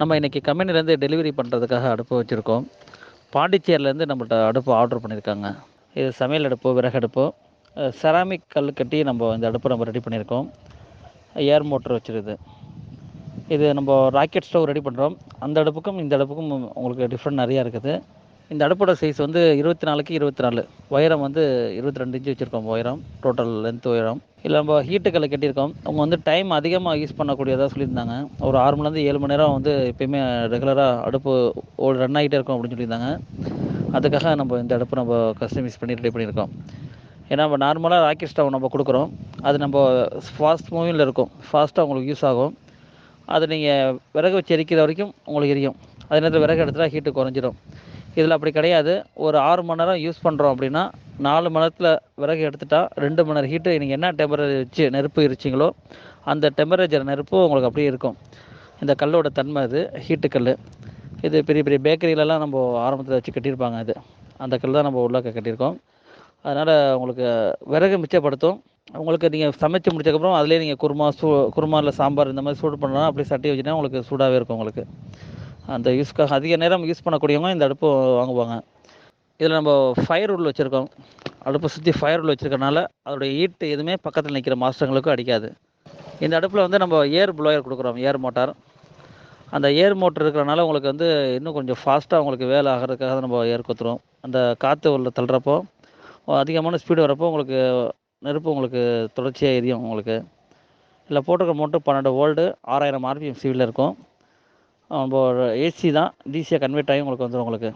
நம்ம இன்றைக்கி கம்பெனிலேருந்து டெலிவரி பண்ணுறதுக்காக அடுப்பு வச்சுருக்கோம். பாண்டிச்சேரிலேருந்து நம்மள்ட்ட அடுப்பு ஆர்டர் பண்ணியிருக்காங்க. இது சமையல் அடுப்பு விறகு அடுப்பு. செராமிக் கல் கட்டி நம்ம இந்த அடுப்பை நம்ம ரெடி பண்ணியிருக்கோம். ஏர் மோட்டர் வச்சுருது இது நம்ம ராக்கெட் ஸ்டவ் ரெடி பண்ணுறோம் அந்த அடுப்புக்கும் இந்த அடுப்புக்கும் உங்களுக்கு டிஃப்ரெண்ட் நிறையா இருக்குது. இந்த அடுப்போட சைஸ் வந்து இருபத்தி நாலுக்கு இருபத்தி நாலு உயரம் வந்து இருபத்தி ரெண்டு இன்ச்சு வச்சுருக்கோம் உயரம் டோட்டல் லென்த் உயரம். இல்லை நம்ம ஹீட்டுக்கல்லை கட்டியிருக்கோம். அவங்க வந்து டைம் அதிகமாக யூஸ் பண்ணக்கூடியதாக சொல்லியிருந்தாங்க. ஒரு ஆறு மணிலேருந்து ஏழு மணி நேரம் வந்து எப்பயுமே ரெகுலராக அடுப்பு ஓடு ரன் ஆகிட்டே இருக்கும் அப்படின்னு சொல்லியிருந்தாங்க. அதுக்காக நம்ம இந்த அடுப்பு நம்ம கஸ்டமைஸ் பண்ணி ரெடி பண்ணியிருக்கோம். ஏன்னா நம்ம நார்மலாக ராக்கெட் ஸ்டவ் நம்ம கொடுக்குறோம். அது நம்ம ஃபாஸ்ட் மூவிங்கில் இருக்கும். ஃபாஸ்ட்டாக உங்களுக்கு யூஸ் ஆகும். அது நீங்கள் விறகு வச்சு எரிக்கிற வரைக்கும் உங்களுக்கு எரியும். அதே நேரத்தில் விறகு எடுத்துகிட்டா ஹீட்டு குறைஞ்சிரும். இதில் அப்படி கிடையாது. ஒரு ஆறு மணி நேரம் யூஸ் பண்ணுறோம் அப்படின்னா நாலு மணி நேரத்தில் விறகு எடுத்துட்டா ரெண்டு மணி நேரம் ஹீட்டு நீங்கள் என்ன டெம்பரேச்சர் வச்சு நெருப்பு இருச்சிங்களோ அந்த டெம்பரேச்சர் நெருப்பு உங்களுக்கு அப்படியே இருக்கும். இந்த கல்லோட தன்மை அது ஹீட்டு கல் இது பெரிய பெரிய பேக்கரியிலலாம் நம்ம ஆரம்பத்தில் வச்சு கட்டியிருப்பாங்க அது. அந்த கல் தான் நம்ம உள்ளாக்க கட்டியிருக்கோம். அதனால் உங்களுக்கு விறகு மிச்சப்படுத்தும். உங்களுக்கு நீங்கள் சமைச்சு முடிச்சக்கப்புறம் அதிலே நீங்கள் குருமா சூ குருமா இல்லை சாம்பார் இந்த மாதிரி சூடு பண்ணலாம். அப்படியே சட்டி வச்சுட்டா உங்களுக்கு சூடாகவே இருக்கும் உங்களுக்கு. அந்த யூஸ்க்காக அதிக நேரம் யூஸ் பண்ணக்கூடியவங்க இந்த அடுப்பு வாங்குவாங்க. இதில் நம்ம ஃபயர் உள்ள வச்சுருக்கோம். அடுப்பை சுற்றி ஃபயர் உள்ள வச்சுருக்கனால அதோடைய ஹீட்டு எதுவுமே பக்கத்தில் நிற்கிற மாஸ்டர்களுக்கும் அடிக்காது. இந்த அடுப்பில் வந்து நம்ம ஏர் ப்ளோயர் கொடுக்குறோம் ஏர் மோட்டார் அந்த ஏர் மோட்டர் இருக்கிறனால உங்களுக்கு வந்து இன்னும் கொஞ்சம் ஃபாஸ்ட்டாக உங்களுக்கு வேலை ஆகிறதுக்காக நம்ம ஏர் கொத்துறோம். அந்த காற்று உள்ள தள்ளுறப்போ அதிகமான ஸ்பீடு வரப்போ உங்களுக்கு நெருப்பு உங்களுக்கு தொடர்ச்சியாக எரியும் உங்களுக்கு. இதில் போட்டிருக்க மோட்டர் பன்னெண்டு வோல்டு ஆறாயிரம் ஆர்பிஎம் சிவியில் இருக்கும். நம்ம ஏசி தான் டிசியாக கன்வெர்ட் ஆகி உங்களுக்கு வந்துடும் உங்களுக்கு.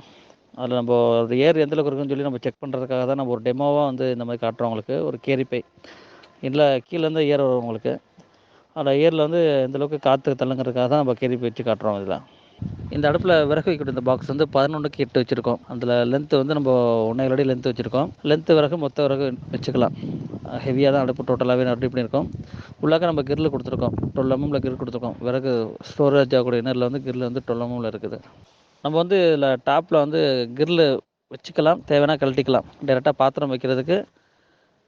அதில் நம்ம அது ஏர் எந்த அளவுக்கு இருக்குன்னு சொல்லி நம்ம செக் பண்ணுறதுக்காக தான் நம்ம ஒரு டெமோவாக வந்து இந்த மாதிரி காட்டுறோம் உங்களுக்கு. ஒரு கேரிப்பை இல்லை கீழேருந்து ஏர் வரும் உங்களுக்கு. அதில் ஏரில் வந்து எந்த அளவுக்கு காற்று தள்ளுங்கிறதுக்காக தான் நம்ம கேரிப்பை வச்சு காட்டுறோம் இதில். இந்த அடுப்பில் விறகு வைக்கக்கூடிய இந்த பாக்ஸ் வந்து பதினொன்றுக்கு எட்டு வச்சுருக்கோம். அதில் லென்த்து வந்து நம்ம ஒன்றே அடி லென்த்து வச்சுருக்கோம். லென்த்து விறகு மொத்த விறகு வச்சுக்கலாம். ஹெவியாக தான் அடுப்பு டோட்டலாகவே ரெடி பண்ணியிருக்கோம். உள்ளாக்க நம்ம கிரில் கொடுத்துருக்கோம். டுவெல் எம்எம்ல கிரில் கொடுத்துருக்கோம். விறகு ஸ்டோரேஜ் ஆகக்கூடிய நேரில் வந்து கிரில் வந்து டுவெல் எம்எம்ல இருக்குது. நம்ம வந்து இதில் டாப்பில் வந்து கிரில் வச்சுக்கலாம். தேவைன்னா கழட்டிக்கலாம். டேரெக்டாக பாத்திரம் வைக்கிறதுக்கு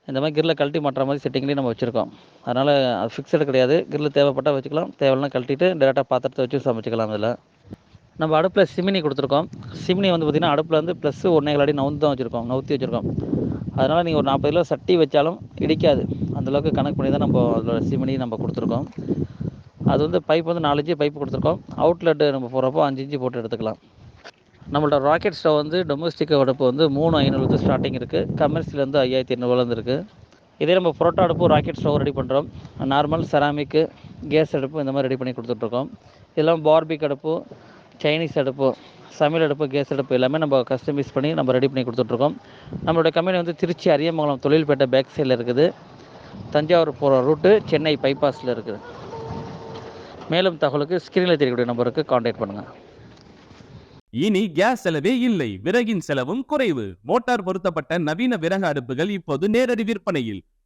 இந்த மாதிரி கிரில் கழட்டி மாட்டுற மாதிரி செட்டிங்லேயும் நம்ம வச்சுருக்கோம். அதனால் அது ஃபிக்ஸடு கிடையாது. கிரில் தேவைப்பட்டால் வச்சுக்கலாம். தேவையில்லாம் கழட்டிட்டு டேரெக்டாக பாத்திரத்தை வச்சு சமைச்சிக்கலாம் அதில். நம்ம அடுப்பில் சிமினி கொடுத்துருக்கோம். சிமினி வந்து பார்த்திங்கன்னா அடுப்பில் வந்து ப்ளஸ் ஒன்றே அடி நவுந்து தான் வச்சுருக்கோம் நவுத்தி வச்சுருக்கோம். அதனால் நீங்கள் ஒரு நாற்பது கிலோ சட்டி வச்சாலும் இடிக்காது. அந்தளவுக்கு கணக்கு பண்ணி தான் நம்ம அதோட சிமினி நம்ம கொடுத்துருக்கோம். அது வந்து பைப் வந்து நாலு பைப் கொடுத்துருக்கோம். அவுட்லெட்டு நம்ம போகிறப்போ அஞ்சு இஞ்சி போட்டு எடுத்துக்கலாம். நம்மளோட ராக்கெட் ஸ்டவ் வந்து டொமஸ்டிக் அடுப்பு வந்து மூணு ஐநூறு ஸ்டார்டிங் இருக்குது கமர்ஷியல் வந்து ஐயாயிரத்தி எண்ணூறுலேருந்து இருக்குது இதே நம்ம புரோட்டா அடுப்பு ராக்கெட் ஸ்டவ் ரெடி பண்ணுறோம் நார்மல் செராமிக்கு கேஸ் அடுப்பு இந்த மாதிரி ரெடி பண்ணி கொடுத்துட்ருக்கோம் இதெல்லாம் பார்பிக் அடுப்பு சைனீஸ் அடுப்பு சமையல் அடுப்பு கேஸ் அடுப்பு எல்லாமே நம்ம கஸ்டமைஸ் பண்ணி நம்ம ரெடி பண்ணி கொடுத்துட்ருக்கோம். நம்மளுடைய கம்பெனி வந்து திருச்சி அரியமங்கலம் தொழில்பேட்டை பேக் சைடில் இருக்குது. தஞ்சாவூர் போகிற ரூட்டு சென்னை பைபாஸில் இருக்குது. மேலும் தகவலுக்கு ஸ்க்ரீனில் தெரியக்கூடிய நம்பருக்கு காண்டாக்ட் பண்ணுங்கள் இனி கேஸ் செலவே இல்லை. விறகின் செலவும் குறைவு. மோட்டார் பொருத்தப்பட்ட நவீன விறகு அடுப்புகள் இப்போது நேரடி விற்பனையில்.